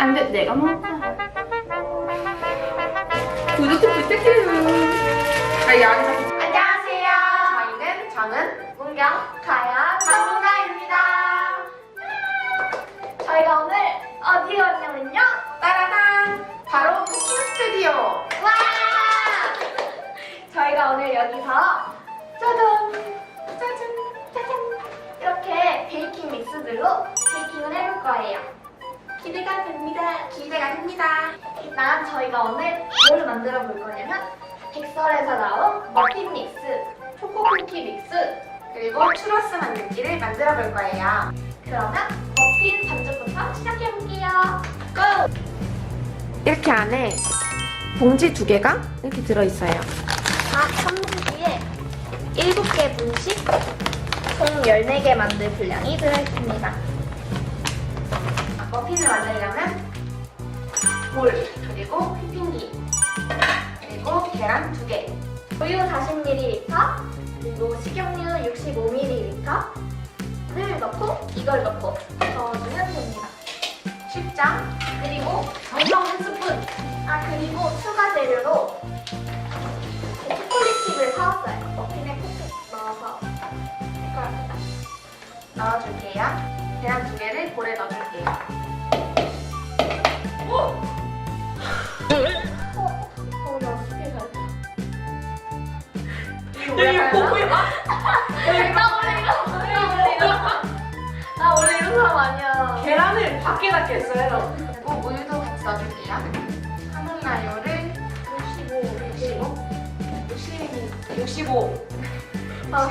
안 돼. 내가 먹었다. 구독 좀 부탁해요. 아, 야, 안녕하세요. 저희는 저는 문경, 가야, 전문가입니다. 저희가 오늘 어디 왔냐면요. 따라단! 바로 쿠킹 스튜디오! 와! 저희가 오늘 여기서 짜잔, 짜잔, 짜잔 이렇게 베이킹 믹스들로 베이킹을 해볼 거예요. 기대가 됩니다. 기대가 됩니다. 일단 저희가 오늘 뭘 만들어 볼 거냐면 백설에서 나온 머핀 믹스, 초코 쿠키 믹스, 그리고 추러스 만들기를 만들어 볼 거예요. 그러면 머핀 반죽부터 시작해 볼게요. 고! 이렇게 안에 봉지 두 개가 이렇게 들어있어요. 각 3분기에 7개 분씩 총 14개 만들 분량이 들어있습니다. 머핀을 만들려면 볼, 그리고 휘핑기, 그리고 계란 두 개. 우유 40ml, 그리고 식용유 65ml를 넣고 이걸 넣고 저어주면 됩니다. 쉽죠? 그리고 정성 한 스푼. 아 그리고 추가 재료로 초콜릿 칩을 사왔어요. 머핀에 콕콕 넣어서. 넣어줄게요. 계란 두 개를 볼에 넣어줄게요. 어? 어, 나 원래 이런 나 원래 이런 나 원래 이런 사람 아니야. 계란을 밖에 놨겠어요. 그리고 우유도 같이 넣어줄게요. 하늘나요를 65, 65, 60, 65. 아,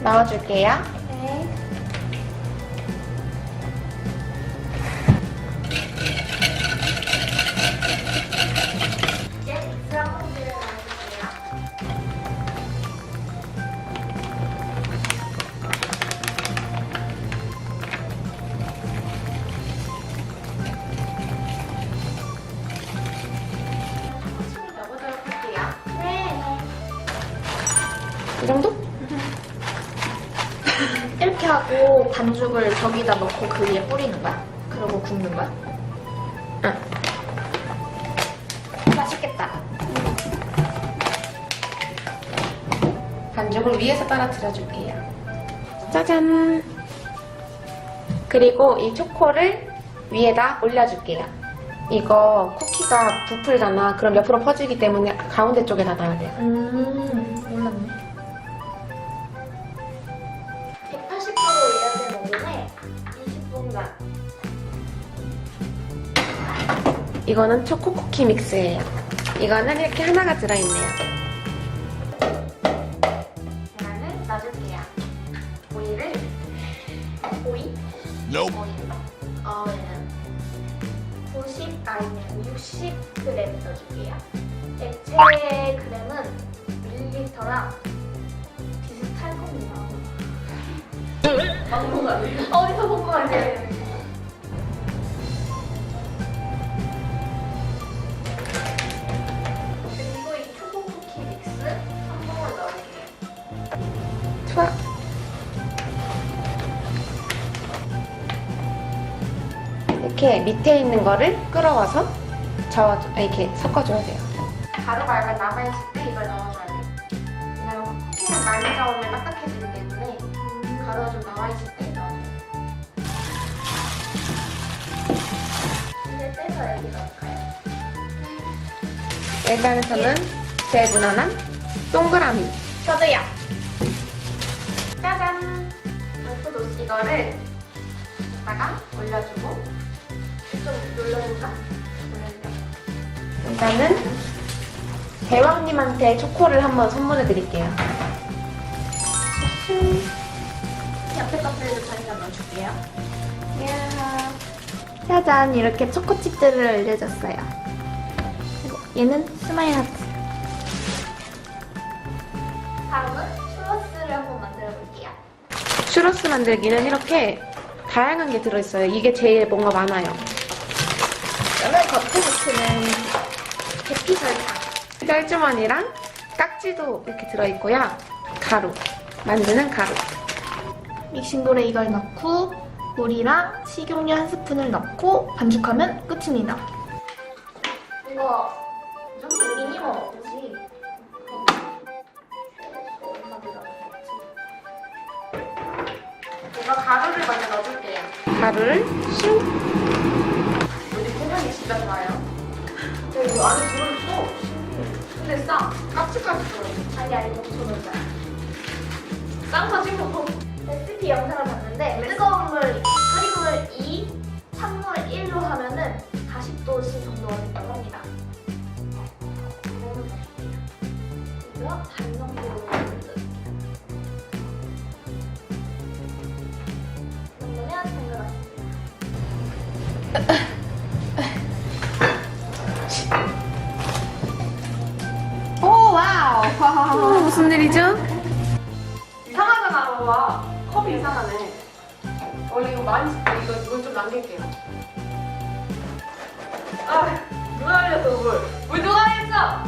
넣어줄게요. 반죽을 저기다 넣고 그 위에 뿌리는 거야? 그러고 굽는 거야? 응. 맛있겠다. 반죽을 위에서 떨어뜨려줄게요. 짜잔! 그리고 이 초코를 위에다 올려줄게요. 이거 쿠키가 부풀잖아. 그럼 옆으로 퍼지기 때문에 가운데 쪽에다 놔야 돼요. 음, 몰랐네. 이거는 초코 쿠키 믹스예요. 이거는 이렇게 하나가 들어있네요. 계란을 넣어줄게요. 오이를 오이? Nope. 오이. 어, 얘는 90 아니면 60g 넣어줄게요. 액체 그램은 밀리터랑 비슷할 겁니다. 먹는 거 아니에요? 어디서 본 밑에 있는 거를 끌어와서 저어 이렇게 섞어줘야 돼요. 가루가 약간 남아있을 때 이걸 넣어줘야 돼요. 왜냐면 쿠키는 많이 저으면 딱딱해지기 때문에 가루가 좀 남아있을 때 넣어줘요. 이제 떼서 여기 넣을까요? 일단은 저는 제일 무난한 동그라미. 저도요. 짜잔! 이거를 여기다가 올려주고 좀? 올려주세요. 일단은 대왕님한테 초코를 한번 선물해 드릴게요. 옆에 것들도 저희가 넣어줄게요. 짜잔 이렇게 초코칩들을 올려줬어요. 그리고 얘는 스마일 하트. 다음은 슈러스를 한번 만들어 볼게요. 슈러스 만들기는 이렇게 다양한 게 들어있어요. 이게 제일 뭔가 많아요. 저는 겉에 붙이는 계피 설탕. 짤주머니랑 깍지도 이렇게 들어있고요. 가루. 만드는 가루. 믹싱볼에 이걸 넣고 물이랑 식용유 한 스푼을 넣고 반죽하면 끝입니다. 이거 이 정도 미니멈 없지? 제가 가루를 먼저 넣어줄게요. 가루를 슉. 진짜 좋아요. 근데 이거 안에 들어있어. 근데 싸. 깍지까지 들어있어. 아니 아니 저는 잘. 싼거 찍고. 레시피 영상을 봤는데 뜨거운 물 와우. 무슨 일이죠? 이상하잖아, 너와. 컵이 이상하네. 원래 이거 많이 쓸때 이거 물좀 남길게요. 아, 누가 흘렸어, 물. 물 누가 흘렸어?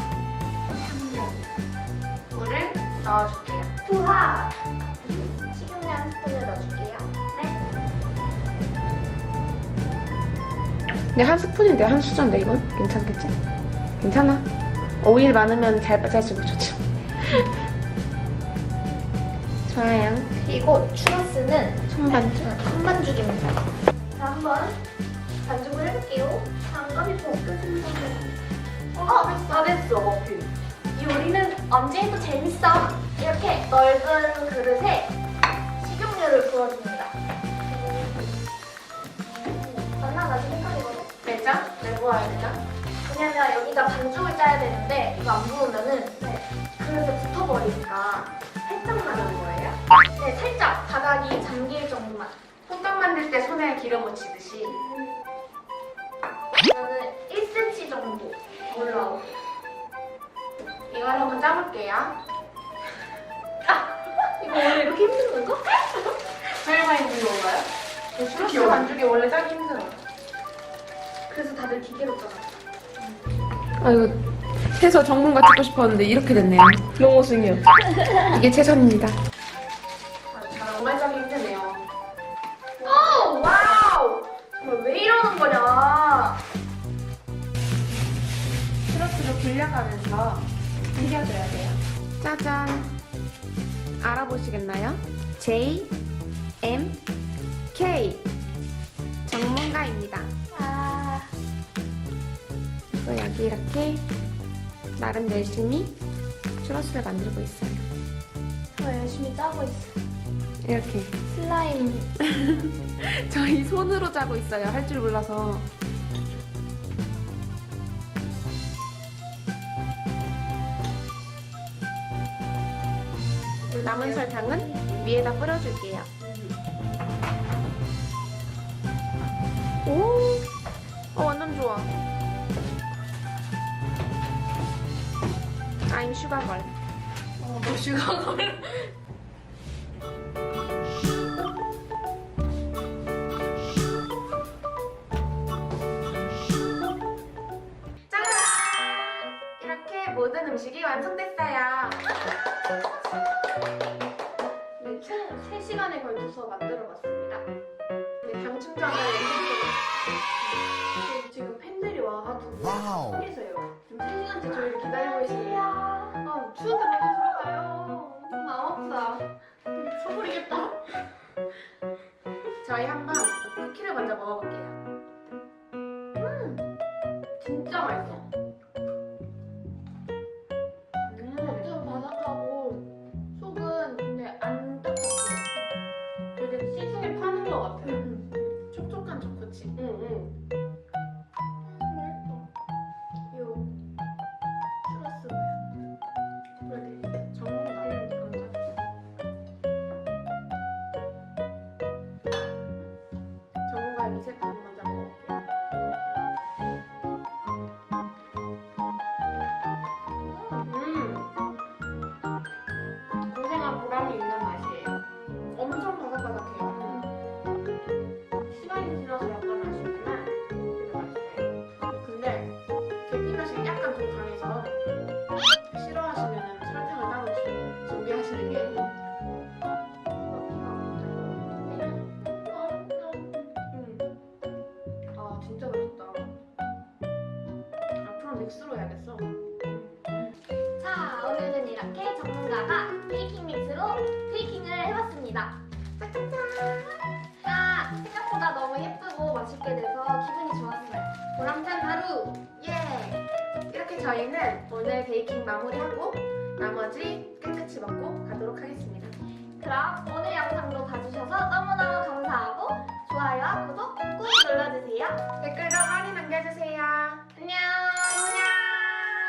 물을 넣어줄게요. 투하! 식용유 한 스푼을 넣어줄게요. 네. 근데 한 스푼인데 한 수저인데 이건 괜찮겠지? 괜찮아. 오일 많으면 잘 빠져지고 좋죠. 좋아요. 그리고 추러스는 청반죽. 한반죽입니다. 자, 한번 반죽을 해볼게요. 장갑이 벗겨진다. 어, 다 됐어, 머핀. 이 요리는 언제 해도 재밌어. 이렇게 넓은 그릇에 식용유를 부어줍니다. 나중에 헷갈리거든? 내장? 내고 와야 되장? 왜냐면 여기가 반죽을 짜야 되는데 이거 안 부으면은 네, 그릇에 붙어버리니까 살짝만 넣는 거예요? 네, 살짝 바닥이 잠길 정도만. 손떡 만들 때 손에 기름 묻히듯이. 저는 1cm 정도 올라오고. 이걸 한번 짜볼게요. 이거 원래 이렇게 힘든 건가? 설마 힘든 건가요? 슈러스 반죽이 원래 짜기 힘들어요. 그래서 다들 기계로 짜요. 아이고 해서 전문가 찍고 싶었는데 이렇게 됐네요. 너무 승이요. 이게 최선입니다. 아, 정말 힘드네요. 오, 와우! 정말 왜 이러는 거냐? 트러스를 불려가면서 비벼줘야 돼요. 짜잔. 알아보시겠나요? J M K 이렇게 나름 열심히 추러스를 만들고 있어요. 저 열심히 짜고 있어. 이렇게 슬라임. 저희 손으로 짜고 있어요. 할 줄 몰라서. 남은 설탕은 위에다 뿌려줄게요. 오, 어, 완전 좋아. I'm girl. 어, 뭐 슈가걸. 짜잔! 이렇게 모든 음식이 완성됐어요. 네, 총 3시간에 걸쳐서 만들어봤습니다. 네, 당 충전을 와가지고 와우. 계세요. 지금 3시간째 저희를 기다리고 계시네요. 야 아, 추운데 빨리 들어가요. 끝나고 맛있게 돼서 기분이 좋았어요. 보람찬 하루! 예! 이렇게 저희는 오늘 베이킹 마무리하고 나머지 깨끗이 먹고 가도록 하겠습니다. 그럼 오늘 영상도 봐주셔서 너무너무 감사하고 좋아요와 구독 꾹 눌러주세요. 댓글도 많이 남겨주세요. 안녕!